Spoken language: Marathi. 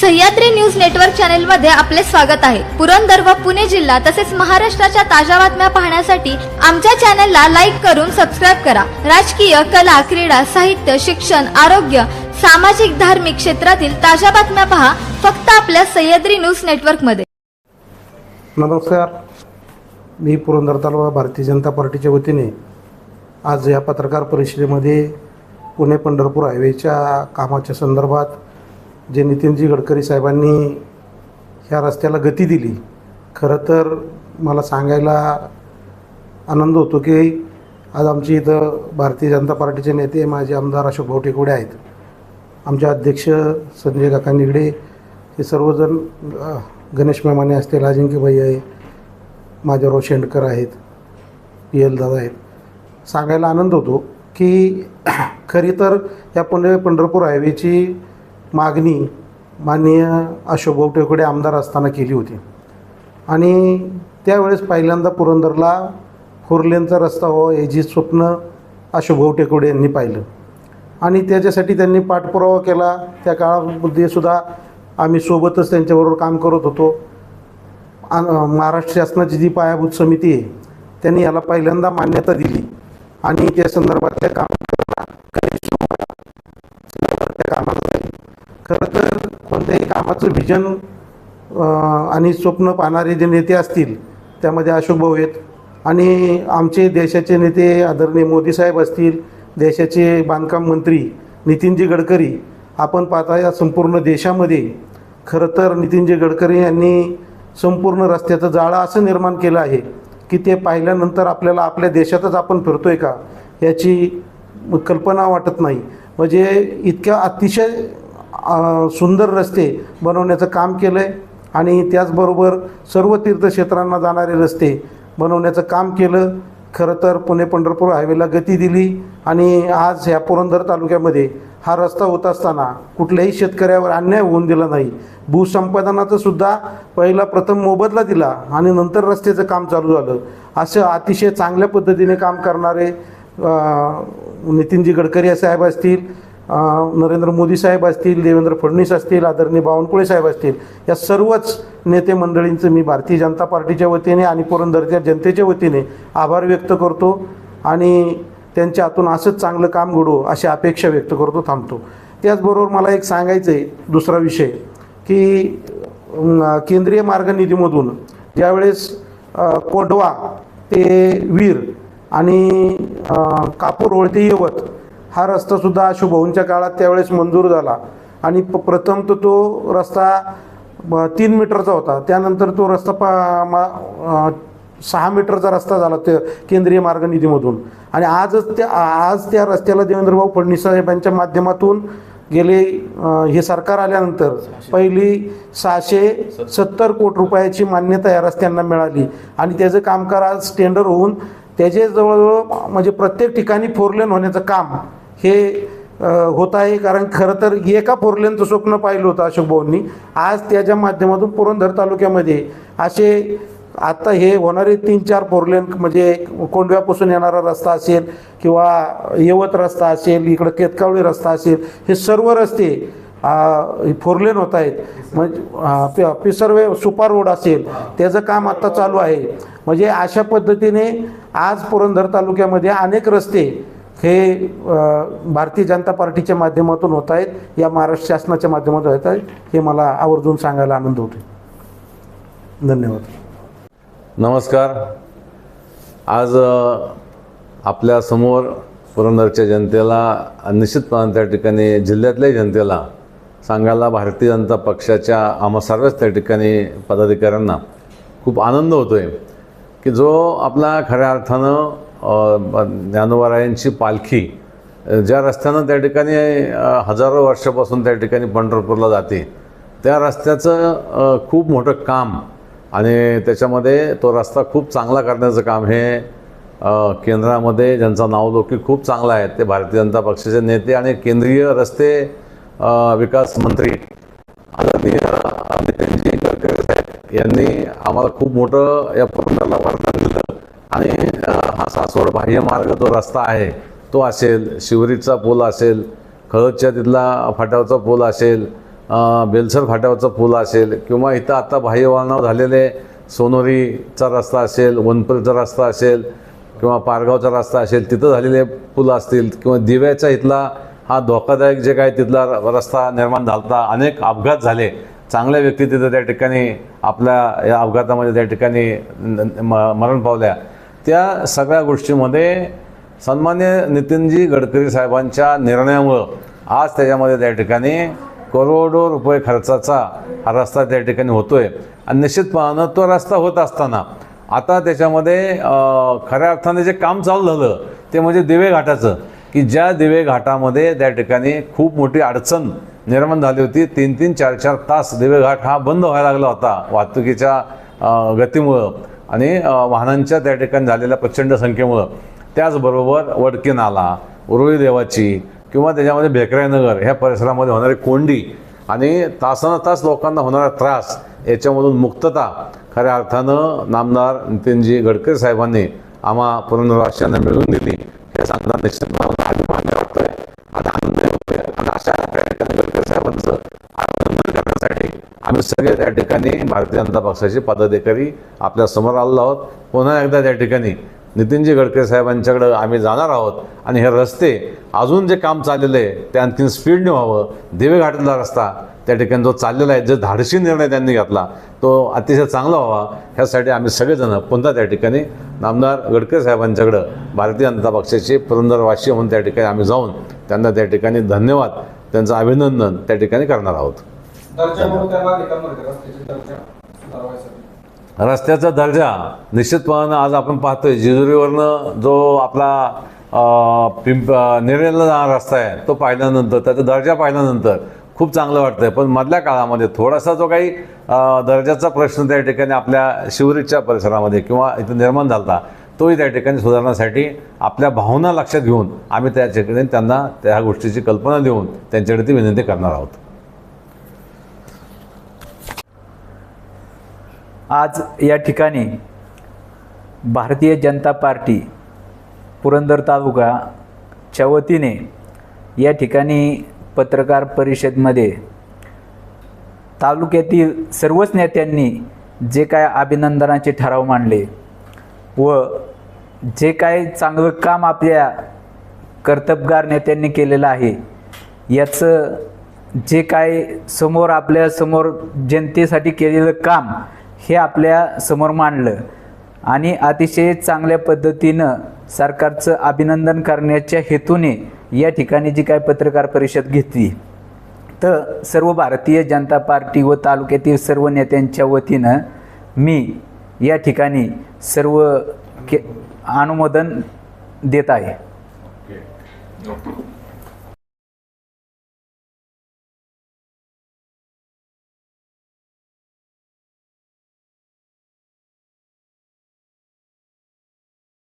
सह्याद्री न्यूज नेटवर्क चॅनलमध्ये आपले स्वागत आहे. पुरंदर व पुणे जिल्हा तसेच महाराष्ट्राच्या ताज्या बातम्या पाहण्यासाठी आमच्या चॅनलला लाईक करून सबस्क्राईब करा. राजकीय कला क्रीडा साहित्य शिक्षण आरोग्य सामाजिक धार्मिक क्षेत्रातील ताज्या बातम्या पहा फक्त आपल्या सह्याद्री न्यूज नेटवर्कमध्ये नमस्कार. मी पुरंदर तालुका भारतीय जनता पार्टीच्या वतीने आज या पत्रकार परिषदेमध्ये पुणे पंढरपूर हायवेच्या कामाच्या संदर्भात जे नितीनजी गडकरी साहेबांनी ह्या रस्त्याला गती दिली खरं तर मला सांगायला आनंद होतो की आज आमची इथं भारतीय जनता पार्टीचे नेते माजी आमदार अशोक भाऊ टेकवडे आहेत. आमचे अध्यक्ष संजय काका निगडे हे सर्वजण गणेश मेमाने असतील अजिंक्यभाई आहे माझ्याराव शेंडकर आहेत पी एल दादा आहेत. सांगायला आनंद होतो की खरी तर या पुणे पंढरपूर हायवेची मागणी माननीय अशोक गोवटेकडे आमदार असताना केली होती. आणि त्यावेळेस पहिल्यांदा पुरंदरला फोरलेनचा रस्ता हो याची स्वप्न अशोक भाऊ यांनी पाहिलं. आणि त्याच्यासाठी त्यांनी पाठपुरावा केला. त्या काळामध्ये सुद्धा आम्ही सोबतच त्यांच्याबरोबर काम करत होतो. महाराष्ट्र शासनाची जी पायाभूत समिती आहे त्यांनी याला पहिल्यांदा मान्यता दिली. आणि त्या संदर्भातल्या काम खरं तर कोणत्याही कामाचं व्हिजन आणि स्वप्न पाहणारे जे नेते असतील त्यामध्ये अशोक भाऊ आहेत. आणि आमचे देशाचे नेते आदरणीय मोदी साहेब असतील देशाचे बांधकाम मंत्री नितीनजी गडकरी आपण पाहता या संपूर्ण देशामध्ये खरं तर नितीनजी गडकरी यांनी संपूर्ण रस्त्याचं जाळं असं निर्माण केलं आहे की ते पाहिल्यानंतर आपल्याला आपल्या देशातच आपण फिरतो आहे का याची कल्पना वाटत नाही. म्हणजे इतक्या अतिशय सुंदर रस्ते बनवण्याचं काम केलं आहे आणि त्याचबरोबर सर्व तीर्थक्षेत्रांना जाणारे रस्ते बनवण्याचं काम केलं. खरं तर पुणे पंढरपूर हायवेला गती दिली आणि आज ह्या पुरंदर तालुक्यामध्ये हा रस्ता होत असताना कुठल्याही शेतकऱ्यावर अन्याय होऊन दिला नाही. भूसंपादनाचं सुद्धा पहिला प्रथम मोबदला दिला आणि नंतर रस्त्याचं काम चालू झालं. असं अतिशय चांगल्या पद्धतीने काम करणारे नितीनजी गडकरी साहेब असतील नरेंद्र मोदी साहेब असतील देवेंद्र फडणवीस असतील आदरणीय बावनकुळे साहेब असतील या सर्वच नेते मंडळींचं मी भारतीय जनता पार्टीच्या वतीने आणि पुरंदरच्या जनतेच्या वतीने आभार व्यक्त करतो आणि त्यांच्या हातून असंच चांगलं काम घडू अशी अपेक्षा व्यक्त करतो थांबतो. त्याचबरोबर मला एक सांगायचं आहे दुसरा विषय की केंद्रीय मार्ग निधीमधून ज्यावेळेस अ, कोंढवा ते वीर आणि कापूर ओळते यवत हा रस्तासुद्धा अशोक काळात त्यावेळेस मंजूर झाला. आणि प प्रथम तर तो रस्ता तीन मीटरचा होता. त्यानंतर तो रस्ता पा मा सहा मीटरचा रस्ता झाला ते केंद्रीय मार्ग निधीमधून आणि आजच त्या आज त्या रस्त्याला देवेंद्रभाऊ फडणवीस साहेबांच्या माध्यमातून गेले हे सरकार आल्यानंतर पहिली सहाशे सत्तर कोटी रुपयाची मान्यता या रस्त्यांना मिळाली. आणि त्याचं कामकाज आज टेंडर होऊन त्याचे जवळजवळ म्हणजे प्रत्येक ठिकाणी फोरलेन होण्याचं काम हे होत आहे. कारण खरं तर एका फोरलेनचं स्वप्न पाहिलं होतं अशोक भाऊंनी. आज त्याच्या माध्यमातून पुरंदर तालुक्यामध्ये असे आता हे होणारे तीन चार फोरलेन म्हणजे कोंडव्यापासून येणारा रस्ता असेल किंवा यवत रस्ता असेल इकडं केतकावळी रस्ता असेल हे सर्व रस्ते फोरलेन होत आहेत. म्हणजे पि- पिसर्वे सुपार रोड असेल त्याचं काम आत्ता चालू आहे. म्हणजे अशा पद्धतीने आज पुरंदर तालुक्यामध्ये अनेक रस्ते हे भारतीय जनता पार्टीच्या माध्यमातून होत आहेत या महाराष्ट्र शासनाच्या माध्यमातून होत आहेत हे मला आवर्जून सांगायला आनंद होतो धन्यवाद. नमस्कार. आज आपल्यासमोर आपल्यासमोर पुरंदरच्या जनतेला निश्चितपणे त्या ठिकाणी जिल्ह्यातल्याही जनतेला सांगायला भारतीय जनता पक्षाच्या आम्हा सर्वच त्या ठिकाणी पदाधिकाऱ्यांना खूप आनंद होतो आहे की जो आपला खऱ्या अर्थानं ज्ञानोबारायांची पालखी ज्या रस्त्यानं त्या ठिकाणी हजारो वर्षापासून त्या ठिकाणी पंढरपूरला जाते त्या रस्त्याचं खूप मोठं काम आणि त्याच्यामध्ये तो रस्ता खूप चांगला करण्याचं काम हे केंद्रामध्ये ज्यांचं नावलौकिक खूप चांगलं आहे ते भारतीय जनता पक्षाचे नेते आणि केंद्रीय रस्ते विकास मंत्री आदरणीय नितीनजी गडकरी साहेब यांनी आम्हाला खूप मोठं या पुरंदरला वरदान दिलं आणि हा सासवड बाह्य मार्ग जो रस्ता आहे. तो असेल शिवरीचा पूल असेल खळदच्या तिथला फाट्यावरचा पूल असेल बेलसर फाट्यावरचा पूल असेल किंवा इथं आता बाह्य वळणावर झालेले सोनोरीचा रस्ता असेल वनपरीचा रस्ता असेल किंवा पारगावचा रस्ता असेल तिथं झालेले पुलं असतील किंवा दिव्याचा इथला हा धोकादायक जे काय तिथला रस्ता निर्माण झाला अनेक अपघात झाले. चांगल्या व्यक्ती तिथं त्या ठिकाणी आपल्या या अपघातामध्ये त्या ठिकाणी मरण पावल्या. त्या सगळ्या गोष्टीमध्ये सन्मान्य नितीनजी गडकरी साहेबांच्या निर्णयामुळं आज त्याच्यामध्ये त्या ठिकाणी करोडो रुपये खर्चाचा हा रस्ता त्या ठिकाणी होतो आहे आणि निश्चितपणानं तो रस्ता होत असताना आता त्याच्यामध्ये खऱ्या अर्थाने जे काम चालू झालं ते म्हणजे दिवे घाटाचं की ज्या दिवे घाटामध्ये त्या ठिकाणी खूप मोठी अडचण निर्माण झाली होती. तीन तीन चार चार तास दिवे घाट हा बंद व्हायला लागला होता वाहतुकीच्या गतीमुळं. आणि वाहनांच्या त्या ठिकाणी झालेल्या प्रचंड संख्येमुळं त्याचबरोबर वडके नाला उरुळी देवाची किंवा त्याच्यामध्ये भेकरायनगर ह्या परिसरामध्ये होणारी कोंडी आणि तासानतास लोकांना होणारा त्रास याच्यामधून मुक्तता खऱ्या अर्थानं नामदार नितीनजी गडकरी साहेबांनी आम्हा पुनर्वाशांना मिळवून दिली. हे सांगताना निश्चित मला अभिमान वाटतोय. आणि आनंद होतोय आणि अशा गडकरी साहेबांचं करण्यासाठी आम्ही सगळे त्या ठिकाणी भारतीय जनता पक्षाचे पदाधिकारी आपल्यासमोर आलेलो आहोत. पुन्हा एकदा त्या ठिकाणी नितीनजी गडकरी साहेबांच्याकडं आम्ही जाणार आहोत. आणि हे रस्ते अजून जे काम चाललेलं आहे ते आणखीन स्पीडने व्हावं. दिवे घाटला रस्ता त्या ठिकाणी जो चाललेला आहे जे धाडशी निर्णय त्यांनी घेतला तो अतिशय चांगला व्हावा. ह्यासाठी आम्ही सगळेजण पुन्हा त्या ठिकाणी नामदार गडकरी साहेबांच्याकडं भारतीय जनता पक्षाचे पुरंदरवासी म्हणून त्या ठिकाणी आम्ही जाऊन त्यांना त्या ठिकाणी धन्यवाद त्यांचं अभिनंदन त्या ठिकाणी करणार आहोत. रस्त्याचा दर्जा निश्चितपणानं आज आपण पाहतोय. जेजुरीवरनं जो आपला पिंप अं, जाणारा रस्ता आहे तो पाहिल्यानंतर त्याचा दर्जा पाहिल्यानंतर खूप चांगलं वाटतंय. पण मधल्या काळामध्ये थोडासा जो काही दर्जाचा प्रश्न त्या ठिकाणी आपल्या शिवरीच्या परिसरामध्ये किंवा इथं निर्माण झाला होता, तोही त्या ठिकाणी सुधारण्यासाठी आपल्या भावना लक्षात घेऊन आम्ही त्या ठिकाणी त्यांना त्या गोष्टीची कल्पना देऊन त्यांच्याकडे ती विनंती करणार आहोत. आज या ठिकाणी भारतीय जनता पार्टी पुरंदर तालुकाच्या वतीने या ठिकाणी पत्रकार परिषदमध्ये तालुक्यातील सर्वच नेत्यांनी जे काय अभिनंदनाचे ठराव मांडले व जे काय चांगलं काम आपल्या कर्तबगार नेत्यांनी केलेलं आहे याचं जे काय समोर आपल्यासमोर जनतेसाठी केलेलं काम हे आपल्यासमोर मांडलं आणि अतिशय चांगल्या पद्धतीनं सरकारचं अभिनंदन करण्याच्या हेतूने या ठिकाणी जी काय पत्रकार परिषद घेतली. तर सर्व भारतीय जनता पार्टी व तालुक्यातील सर्व नेत्यांच्या वतीनं मी या ठिकाणी सर्व के अनुमोदन देत आहे.